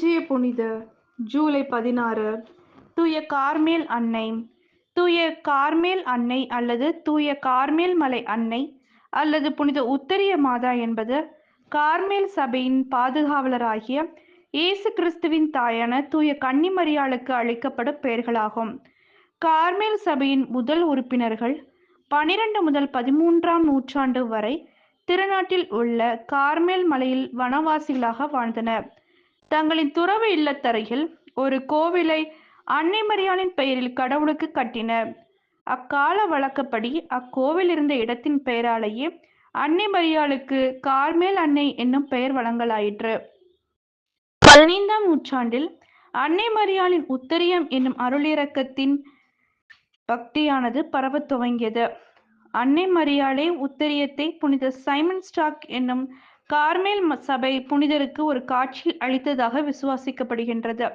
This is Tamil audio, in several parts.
இன்றைய புனித ஜூலை பதினாறு. தூய கார்மேல் அன்னை. தூய கார்மேல் அன்னை அல்லது தூய கார்மேல் மலை அன்னை அல்லது புனித உத்தரிய மாதா என்பது கார்மேல் சபையின் பாதுகாவலராகிய இயேசு கிறிஸ்துவின் தாயான தூய கன்னிமரியாளுக்கு அளிக்கப்படும் பெயர்களாகும். கார்மேல் சபையின் முதல் உறுப்பினர்கள் பனிரெண்டு முதல் பதிமூன்றாம் நூற்றாண்டு வரை திருநாட்டில் உள்ள கார்மேல் மலையில் வனவாசிகளாக வாழ்ந்தனர். தங்களின் துறவு இல்லத்தரையில் ஒரு கோவிலை அன்னை மரியாளின் பெயரில் கடவுளுக்கு கட்டினர். அக்கால வழக்கப்படி அக்கோவில் இருந்த இடத்தின் பெயராலேயே அன்னை மரியாளுக்கு கார்மேல் அன்னை என்னும் பெயர் வழங்கலாயிற்று. பதினைந்தாம் நூற்றாண்டில் அன்னை மரியாளின் உத்தரியம் என்னும் அருளிறக்கத்தின் பக்தியானது பரவத் துவங்கியது. அன்னை மரியாளே உத்தரியத்தை புனித சைமன் ஸ்டாக் என்னும் கார்மேல் சபை புனிதருக்கு ஒரு காட்சி அளித்ததாக விசுவாசிக்கப்படுகின்றது.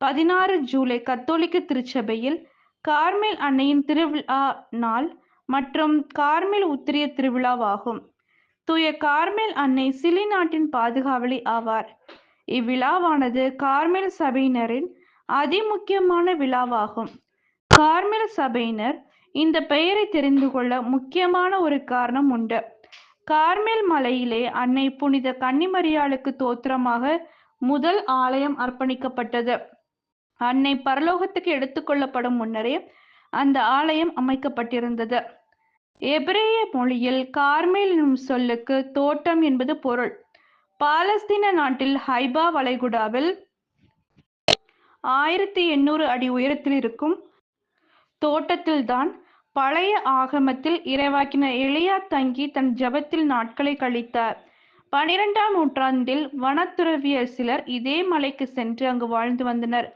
பதினாறு ஜூலை கத்தோலிக்க திருச்சபையில் கார்மேல் அன்னையின் திருவிழா நாள் மற்றும் கார்மேல் உத்திரிய திருவிழாவாகும். தூய கார்மேல் அன்னை சிலி நாட்டின் பாதுகாவலி ஆவார். இவ்விழாவானது கார்மேல் சபையினரின் அதிமுக்கியமான விழாவாகும். கார்மேல் சபையினர் இந்த பெயரை தெரிந்து கொள்ள முக்கியமான ஒரு காரணம் உண்டு. கார்மேல் மலையிலே அன்னை புனித கன்னிமரியாளுக்கு தோத்திரமாக முதல் ஆலயம் அர்ப்பணிக்கப்பட்டது. அன்னை பரலோகத்துக்கு எடுத்துக்கொள்ளப்படும் முன்னரே அந்த ஆலயம் அமைக்கப்பட்டிருந்தது. எபிரேய மொழியில் கார்மேல் எனும் சொல்லுக்கு தோட்டம் என்பது பொருள். பாலஸ்தீன நாட்டில் ஹைபா வளைகுடாவில் ஆயிரத்தி எண்ணூறு அடி உயரத்தில் இருக்கும் தோட்டத்தில்தான் பழைய ஆகமத்தில் இறைவாக்கின எளியா தங்கி தன் ஜபத்தில் நாட்களை கழித்தார். பனிரெண்டாம் நூற்றாண்டில் வனத்துறவியர் சிலர் இதே மலைக்கு சென்று அங்கு வாழ்ந்து வந்தனர்.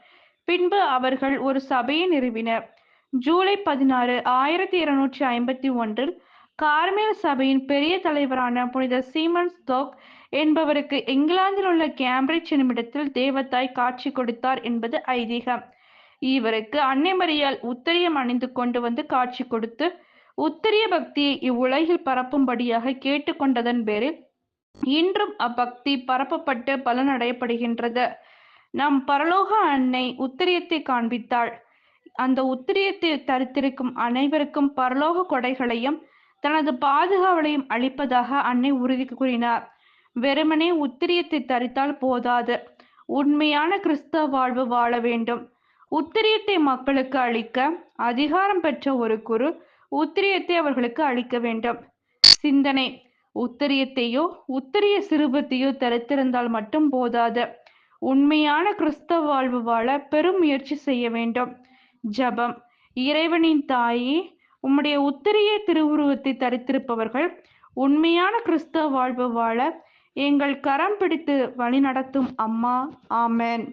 பின்பு அவர்கள் ஒரு சபையை நிறுவினர். ஜூலை பதினாறு ஆயிரத்தி இருநூற்றி ஐம்பத்தி ஒன்றில் கார்மேல் சபையின் பெரிய தலைவரான புனித சீமன்ஸ் தோக் என்பவருக்கு இங்கிலாந்தில் உள்ள கேம்பிரிட்ஜ் என்னுமிடத்தில் தேவத்தாய் காட்சி கொடுத்தார் என்பது ஐதீகம். இவருக்கு அன்னைமரியால் உத்தரியம் அணிந்து கொண்டு வந்து காட்சி கொடுத்து உத்தரிய பக்தியை இவ்வுலகில் பரப்பும்படியாக கேட்டுக்கொண்டதன் பேரில் இன்றும் அப்பக்தி பரப்பப்பட்டு பலனடையப்படுகின்றது. நம் பரலோக அன்னை உத்திரியத்தை காண்பித்தாள். அந்த உத்திரியத்தை தரித்திருக்கும் அனைவருக்கும் பரலோக கொடைகளையும் தனது பாதுகாவலையும் அளிப்பதாக அன்னை உறுதி கூறினார். வெறுமனே உத்திரியத்தை தரித்தால் போதாது. உண்மையான கிறிஸ்தவ வாழ்வு வாழ வேண்டும். உத்திரியத்தை மக்களுக்கு அளிக்க அதிகாரம் பெற்ற ஒரு குரு உத்திரியத்தை அவர்களுக்கு அளிக்க வேண்டும். சிந்தனை. உத்திரியத்தையோ உத்திரிய சிறுபத்தையோ தரித்திருந்தால் மட்டும் போதாது. உண்மையான கிறிஸ்தவ வாழ்வு வாழ பெரும் முயற்சி செய்ய வேண்டும். ஜபம். இறைவனின் தாயே உம்முடைய உத்திரிய திருவுருவத்தை தரித்திருப்பவர்கள் உண்மையான கிறிஸ்தவ வாழ்வு வாழ எங்கள் கரம் பிடித்து வழிநடத்தும் அம்மா. ஆமேன்.